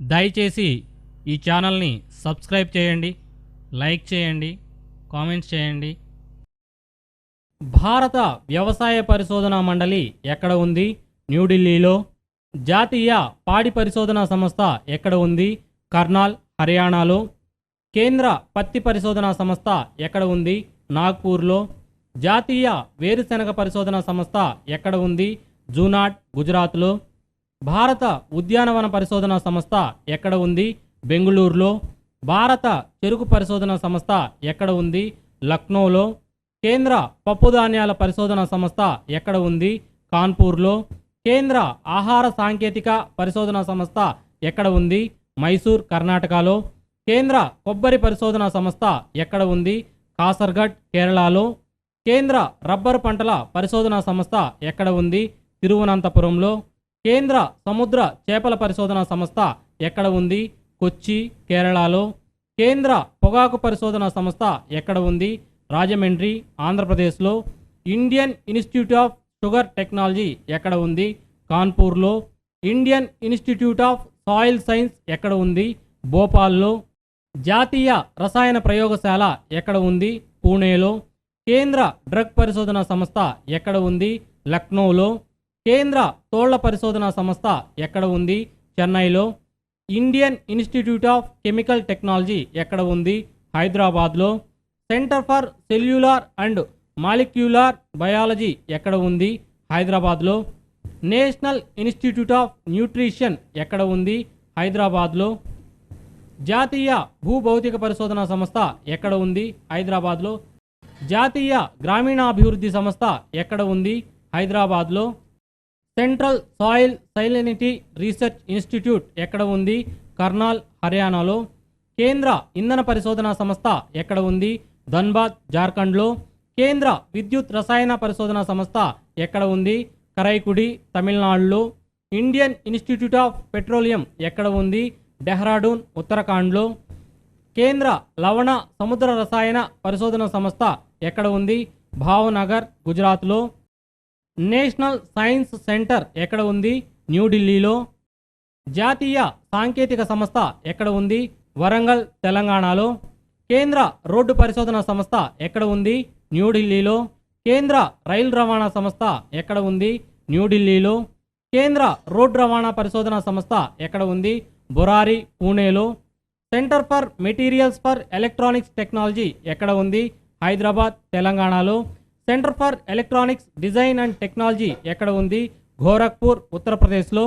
దయచేసి ఈ ఛానల్ని సబ్స్క్రైబ్ చేయండి లైక్ చేయండి కామెంట్స్ చేయండి. భారత వ్యవసాయ పరిశోధన మండలి ఎక్కడ ఉంది? న్యూఢిల్లీలో జాతీయ పాడి పరిశోధన సంస్థ ఎక్కడ ఉంది? కర్నాల్ హర్యానాలో. కేంద్ర పత్తి పరిశోధనా సంస్థ ఎక్కడ ఉంది? నాగ్పూర్లో. జాతీయ వేరుశెనగ పరిశోధన సంస్థ ఎక్కడ ఉంది? జూనాట్ గుజరాత్లో. భారత ఉద్యానవన పరిశోధన సంస్థ ఎక్కడ ఉంది? బెంగుళూరులో. భారత చెరుకు పరిశోధనా సంస్థ ఎక్కడ ఉంది? లక్నోలో. కేంద్ర పప్పుధాన్యాల పరిశోధనా సంస్థ ఎక్కడ ఉంది? కాన్పూర్లో. కేంద్ర ఆహార సాంకేతిక పరిశోధనా సంస్థ ఎక్కడ ఉంది? మైసూర్ కర్ణాటకలో. కేంద్ర కొబ్బరి పరిశోధనా సంస్థ ఎక్కడ ఉంది? కాసర్గఢ్ కేరళలో. కేంద్ర రబ్బరు పంటల పరిశోధనా సంస్థ ఎక్కడ ఉంది? తిరువనంతపురంలో. కేంద్ర సముద్ర చేపల పరిశోధన సంస్థ ఎక్కడ ఉంది? కొచ్చి కేరళలో. కేంద్ర పొగాకు పరిశోధన సంస్థ ఎక్కడ ఉంది? రాజమండ్రి ఆంధ్రప్రదేశ్లో. Indian Institute of Sugar Technology ఎక్కడ ఉంది? కాన్పూర్లో. Indian Institute of Soil Science ఎక్కడ ఉంది? భోపాల్లో. జాతీయ రసాయన ప్రయోగశాల ఎక్కడ ఉంది? పూణేలో. కేంద్ర డ్రగ్ పరిశోధన సంస్థ ఎక్కడ ఉంది? లక్నోలో. కేంద్ర తోళ్ళ పరిశోధనా సంస్థ ఎక్కడ ఉంది? చెన్నైలో. Indian Institute of Chemical Technology ఎక్కడ ఉంది? హైదరాబాద్లో. Centre for Cellular and Molecular Biology ఎక్కడ ఉంది? హైదరాబాద్లో. నేషనల్ ఇన్స్టిట్యూట్ ఆఫ్ న్యూట్రిషన్ ఎక్కడ ఉంది? హైదరాబాద్లో. జాతీయ భూభౌతిక పరిశోధనా సంస్థ ఎక్కడ ఉంది? హైదరాబాద్లో. జాతీయ గ్రామీణాభివృద్ధి సంస్థ ఎక్కడ ఉంది? హైదరాబాద్లో. Central Soil Salinity Research Institute ఎక్కడ ఉంది? కర్నాల్ హర్యానాలో. కేంద్ర ఇంధన పరిశోధనా సంస్థ ఎక్కడ ఉంది? ధన్బాద్ జార్ఖండ్లో. కేంద్ర విద్యుత్ రసాయన పరిశోధనా సంస్థ ఎక్కడ ఉంది? కరైకుడి తమిళనాడులో. ఇండియన్ ఇన్స్టిట్యూట్ ఆఫ్ పెట్రోలియం ఎక్కడ ఉంది? డెహ్రాడూన్ ఉత్తరాఖండ్లో. కేంద్ర లవణ సముద్ర రసాయన పరిశోధన సంస్థ ఎక్కడ ఉంది? భావనగర్ గుజరాత్లో. నేషనల్ సైన్స్ సెంటర్ ఎక్కడ ఉంది? న్యూఢిల్లీలో జాతీయ సాంకేతిక సంస్థ ఎక్కడ ఉంది? వరంగల్ తెలంగాణలో. కేంద్ర రోడ్డు పరిశోధన సంస్థ ఎక్కడ ఉంది? న్యూఢిల్లీలో కేంద్ర రైలు రవాణా సంస్థ ఎక్కడ ఉంది? న్యూఢిల్లీలో కేంద్ర రోడ్డు రవాణా పరిశోధన సంస్థ ఎక్కడ ఉంది? బొరారి పూణేలో. Centre for Materials for Electronics Technology ఎక్కడ ఉంది? హైదరాబాద్ తెలంగాణలో. Centre for Electronics Design and Technology ఎక్కడ ఉంది? గోరఖ్పూర్ ఉత్తరప్రదేశ్లో.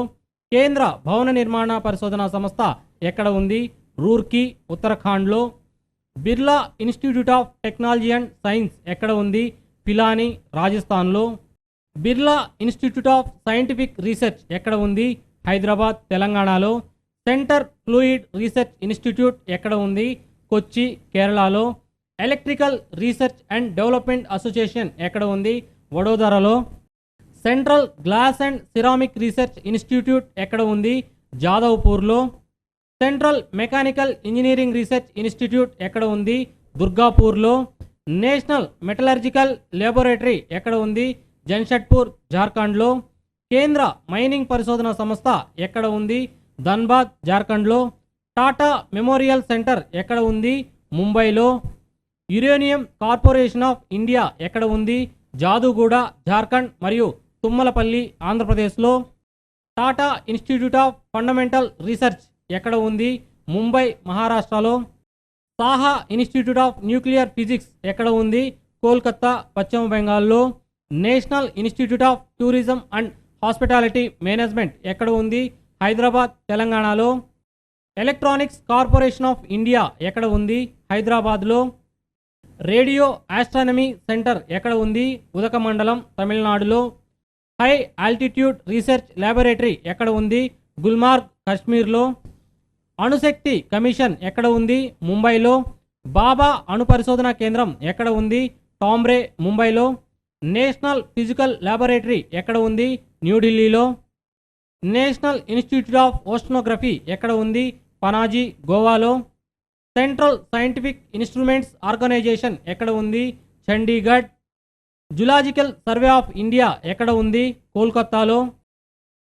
కేంద్ర భవన నిర్మాణ పరిశోధన సంస్థ ఎక్కడ ఉంది? రూర్కీ ఉత్తరాఖండ్లో. Birla Institute of Technology and Science ఎక్కడ ఉంది? పిలాని రాజస్థాన్లో. Birla Institute of Scientific Research ఎక్కడ ఉంది? హైదరాబాద్ తెలంగాణలో. సెంటర్ ఫ్లూయిడ్ రీసెర్చ్ ఇన్స్టిట్యూట్ ఎక్కడ ఉంది? కొచ్చి కేరళలో. Electrical Research and Development Association ఎక్కడ ఉంది? వడోదరలో. Central Glass and Ceramic Research Institute ఎక్కడ ఉంది? జాదవ్పూర్లో. Central Mechanical Engineering Research Institute ఎక్కడ ఉంది? దుర్గాపూర్లో. నేషనల్ మెటలర్జికల్ ల్యాబొరేటరీ ఎక్కడ ఉంది? జన్షెడ్పూర్ జార్ఖండ్లో. కేంద్ర మైనింగ్ పరిశోధన సంస్థ ఎక్కడ ఉంది? ధన్బాద్ జార్ఖండ్లో. టాటా మెమోరియల్ సెంటర్ ఎక్కడ ఉంది? ముంబైలో. యురేనియం కార్పొరేషన్ ఆఫ్ ఇండియా ఎక్కడ ఉంది? జాదుగూడ జార్ఖండ్ మరియు తుమ్మలపల్లి ఆంధ్రప్రదేశ్లో. Tata Institute of Fundamental Research ఎక్కడ ఉంది? ముంబై మహారాష్ట్రలో. Saha Institute of Nuclear Physics ఎక్కడ ఉంది? కోల్కత్తా పశ్చిమ బెంగాల్లో. National Institute of Tourism and Hospitality Management ఎక్కడ ఉంది? హైదరాబాద్ తెలంగాణలో. ఎలక్ట్రానిక్స్ కార్పొరేషన్ ఆఫ్ ఇండియా ఎక్కడ ఉంది? హైదరాబాద్లో. రేడియో ఆస్ట్రానమీ సెంటర్ ఎక్కడ ఉంది? ఉదకమండలం తమిళనాడులో. హై ఆల్టిట్యూడ్ రీసెర్చ్ ల్యాబొరేటరీ ఎక్కడ ఉంది? గుల్మార్గ్ కాశ్మీర్లో. అణుశక్తి కమిషన్ ఎక్కడ ఉంది? ముంబైలో. బాబా అణు పరిశోధన కేంద్రం ఎక్కడ ఉంది? టాంబ్రే ముంబైలో. నేషనల్ ఫిజికల్ ల్యాబొరేటరీ ఎక్కడ ఉంది? న్యూఢిల్లీలో. నేషనల్ ఇన్స్టిట్యూట్ ఆఫ్ ఓషనోగ్రఫీ ఎక్కడ ఉంది? పనాజీ గోవాలో. సెంట్రల్ సైంటిఫిక్ ఇన్స్ట్రుమెంట్స్ ఆర్గనైజేషన్ ఎక్కడ ఉంది? Chandigarh. Zoological survey of India ఎక్కడ ఉంది? కోల్కత్తాలో.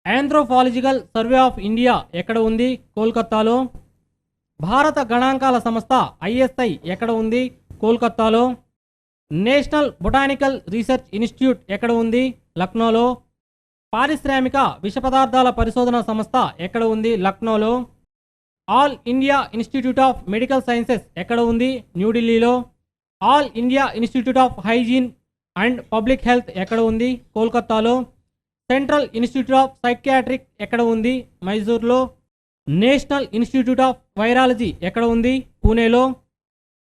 ఆంథ్రోపాలజికల్ సర్వే ఆఫ్ ఇండియా ఎక్కడ ఉంది? కోల్కత్తాలో. భారత గణాంకాల సంస్థ ఐఎస్ఐ ఎక్కడ ఉంది? కోల్కత్తాలో. నేషనల్ బొటానికల్ రీసెర్చ్ ఇన్స్టిట్యూట్ ఎక్కడ ఉంది? లక్నోలో. పారిశ్రామిక విష పదార్థాల పరిశోధన సంస్థ ఎక్కడ ఉంది? లక్నోలో. All India institute of medical sciences ఎక్కడ ఉంది? న్యూఢిల్లీలో all India institute of hygiene and public health ఎక్కడ ఉంది? కోల్కతాలో సెంట్రల్ ఇన్స్టిట్యూట్ ఆఫ్ సైకియాట్రిక్ ఎక్కడ ఉంది? మైసూర్లో. నేషనల్ ఇన్స్టిట్యూట్ ఆఫ్ వైరాలజీ ఎక్కడ ఉంది? పూణేలో.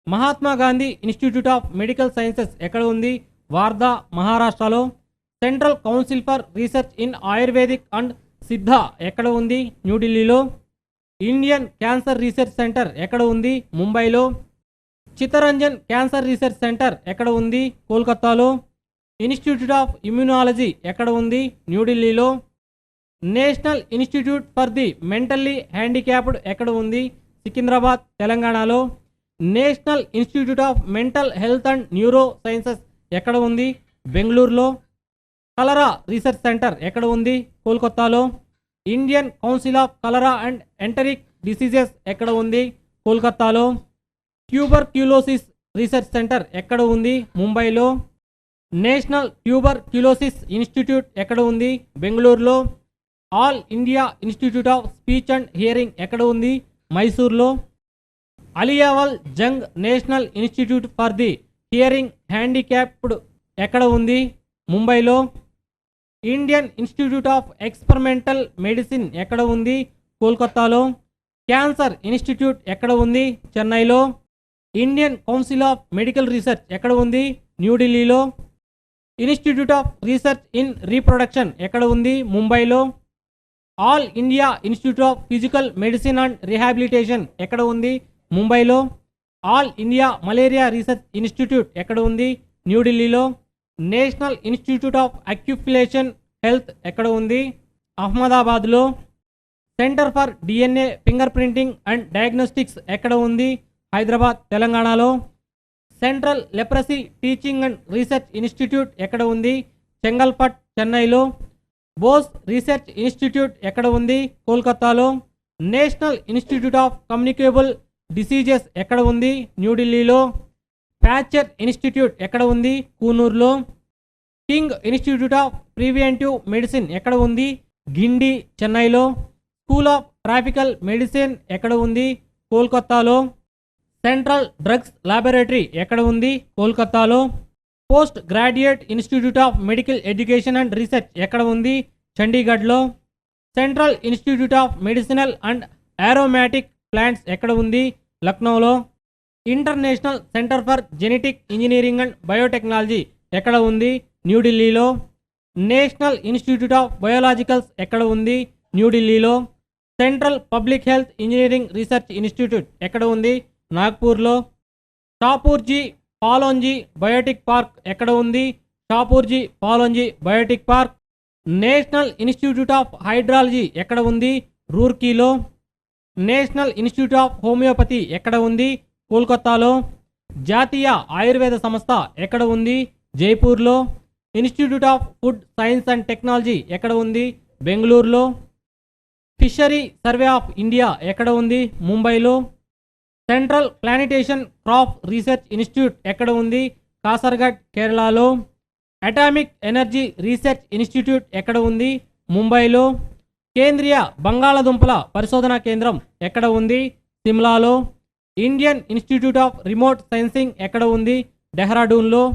Mahatma Gandhi Institute of Medical Sciences ఎక్కడ ఉంది? వార్దా మహారాష్ట్రలో. Central Council for Research in Ayurvedic and Siddha ఎక్కడ ఉంది? న్యూఢిల్లీలో ఇండియన్ క్యాన్సర్ రీసెర్చ్ సెంటర్ ఎక్కడ ఉంది? ముంబైలో. చిత్తరంజన్ క్యాన్సర్ రీసెర్చ్ సెంటర్ ఎక్కడ ఉంది? కోల్కతాలో ఇన్స్టిట్యూట్ ఆఫ్ ఇమ్యునాలజీ ఎక్కడ ఉంది? న్యూఢిల్లీలో. National institute for the mentally handicapped ఎక్కడ ఉంది? సికింద్రాబాద్ తెలంగాణలో. National institute of mental health and neuro sciences ఎక్కడ ఉంది? బెంగళూరులో. కలరా రీసెర్చ్ సెంటర్ ఎక్కడ ఉంది? కోల్కతాలో Indian council of cholera and enteric diseases ఎక్కడ ఉంది? కోల్కత్తాలో. ట్యూబర్ క్యూలోసిస్ రీసెర్చ్ సెంటర్ ఎక్కడ ఉంది? ముంబైలో. నేషనల్ ట్యూబర్ క్యూలోసిస్ ఇన్స్టిట్యూట్ ఎక్కడ ఉంది? బెంగళూరులో. All India Institute of Speech and Hearing ఎక్కడ ఉంది? మైసూర్లో. Ali Yavar Jung National Institute for the Hearing Handicapped ఎక్కడ ఉంది? ముంబైలో. Indian Institute of Experimental Medicine ఎక్కడ ఉంది? కోల్కతాలో క్యాన్సర్ ఇన్స్టిట్యూట్ ఎక్కడ ఉంది? చెన్నైలో. Indian Council of Medical Research ఎక్కడ ఉంది? న్యూఢిల్లీలో. Institute of Research in Reproduction ఎక్కడ ఉంది? ముంబైలో. All India Institute of Physical Medicine and Rehabilitation ఎక్కడ ఉంది? ముంబైలో. All India Malaria Research Institute ఎక్కడ ఉంది? న్యూఢిల్లీలో. National institute of occupational health ఎక్కడ ఉంది? అహ్మదాబాద్లో. Centre for DNA fingerprinting and diagnostics ఎక్కడ ఉంది? హైదరాబాద్ తెలంగాణలో. Central leprosy teaching and research institute ఎక్కడ ఉంది? చెంగల్పట్ చెన్నైలో. బోస్ రీసెర్చ్ ఇన్స్టిట్యూట్ ఎక్కడ ఉంది? కోల్కతాలో. National institute of communicable diseases ఎక్కడ ఉంది? న్యూఢిల్లీలో ప్యాచర్ ఇన్స్టిట్యూట్ ఎక్కడ ఉంది? కూనూరులో. King institute of preventive medicine ఎక్కడ ఉంది? గిండి చెన్నైలో. స్కూల్ ఆఫ్ ట్రాఫికల్ మెడిసిన్ ఎక్కడ ఉంది? కోల్కత్తాలో. సెంట్రల్ డ్రగ్స్ లాబొరేటరీ ఎక్కడ ఉంది? కోల్కత్తాలో. Post graduate institute of medical education and research ఎక్కడ ఉంది? చండీగఢ్లో. Central institute of medicinal and aromatic plants ఎక్కడ ఉంది? లక్నోలో. International centre for genetic engineering and biotechnology ఎక్కడ ఉంది? న్యూఢిల్లీలో నేషనల్ ఇన్స్టిట్యూట్ ఆఫ్ బయోలాజికల్స్ ఎక్కడ ఉంది? న్యూఢిల్లీలో central public health engineering research institute ఎక్కడ ఉంది? నాగ్పూర్లో. షాపూర్జీ పాలోంజీ బయోటిక్ పార్క్ ఎక్కడ ఉంది? Shapoorji Pallonji biotech park. National institute of hydrology ఎక్కడ ఉంది? రూర్కీలో. నేషనల్ ఇన్స్టిట్యూట్ ఆఫ్ హోమియోపతి ఎక్కడ ఉంది? కోల్కతాలో జాతీయ ఆయుర్వేద సంస్థ ఎక్కడ ఉంది? జైపూర్లో. Institute of food science and technology ఎక్కడ ఉంది? బెంగళూరులో. ఫిషరీ సర్వే ఆఫ్ ఇండియా ఎక్కడ ఉంది? ముంబైలో. Central plantation crop research institute ఎక్కడ ఉంది? కాసర్గఢ్ కేరళలో. అటామిక్ ఎనర్జీ రీసెర్చ్ ఇన్స్టిట్యూట్ ఎక్కడ ఉంది? ముంబైలో. కేంద్రీయ బంగాళాదుంపల పరిశోధనా కేంద్రం ఎక్కడ ఉంది? సిమ్లాలో. Indian institute of remote sensing ఎక్కడ ఉంది? డెహ్రాడూన్లో.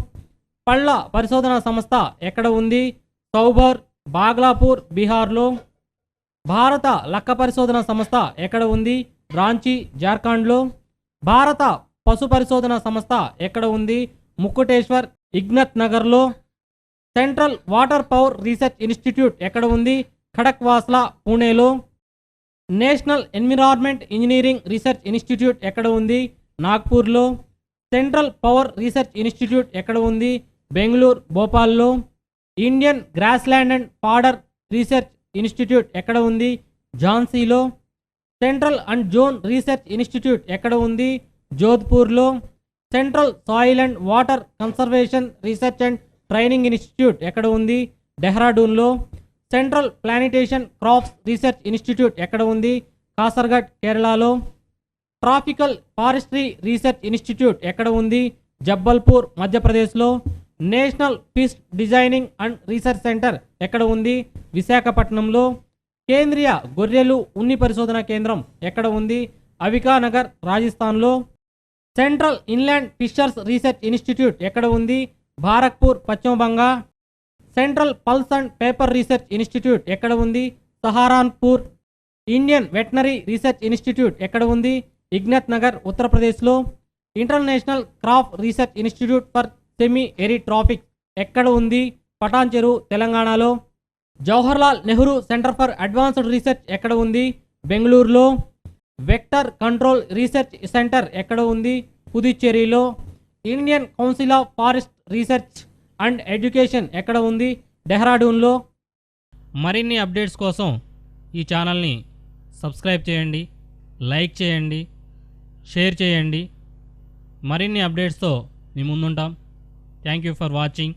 పళ్ళ పరిశోధన సంస్థ ఎక్కడ ఉంది? సౌబర్ బాగ్లాపూర్ బీహార్లో. భారత లక్క పరిశోధన సంస్థ ఎక్కడ ఉంది? రాంచీ జార్ఖండ్లో. భారత పశు పరిశోధన సంస్థ ఎక్కడ ఉంది? ముక్కుటేశ్వర్ ఇగ్నత్ నగర్లో. Central water power research institute ఎక్కడ ఉంది? ఖడక్వాస్లా పూణేలో. National environment engineering research institute ఎక్కడ ఉంది? నాగ్పూర్లో. సెంట్రల్ పవర్ రీసెర్చ్ ఇన్స్టిట్యూట్ ఎక్కడ ఉంది? Bengaluru భోపాల్లో. Indian grassland and fodder research institute ఎక్కడ ఉంది? ఝాన్సీలో. Central and zone research institute ఎక్కడ ఉంది? జోధ్పూర్లో. Central soil and water conservation research and training institute ఎక్కడ ఉంది? డెహ్రాడూన్లో. Central plantation crops research institute ఎక్కడ ఉంది? కాసర్గఢ్ కేరళలో. ట్రాపికల్ ఫారెస్ట్రీ రీసెర్చ్ ఇన్స్టిట్యూట్ ఎక్కడ ఉంది? జబ్బల్పూర్ మధ్యప్రదేశ్లో. National fist designing and research centre ఎక్కడ ఉంది? విశాఖపట్నంలో. కేంద్రీయ గొర్రెలు ఉన్ని పరిశోధన కేంద్రం ఎక్కడ ఉంది? అవికానగర్ రాజస్థాన్లో. Central inland fisheries research institute ఎక్కడ ఉంది? Bharatpur Paschim Banga central pulp and paper research institute ఎక్కడ ఉంది? Saharanpur. Indian veterinary research institute ఎక్కడ ఉంది? ఇగ్నత్ నగర్ ఉత్తరప్రదేశ్లో. International crop research institute for semi arid tropics ఎక్కడ ఉంది? పటాన్ చెరువు తెలంగాణలో. Jawaharlal Nehru centre for advanced research ఎక్కడ ఉంది? బెంగళూరులో. వెక్టర్ కంట్రోల్ రీసెర్చ్ సెంటర్ ఎక్కడ ఉంది? పుదుచ్చేరిలో. Indian council of forest research and education ఎక్కడ ఉంది? డెహ్రాడూన్లో. మరిన్ని అప్డేట్స్ కోసం ఈ ఛానల్ని సబ్స్క్రైబ్ చేయండి లైక్ చేయండి షేర్ చేయండి. మరిన్ని అప్డేట్స్తో మీ ముందుంటాం. Thank you for watching.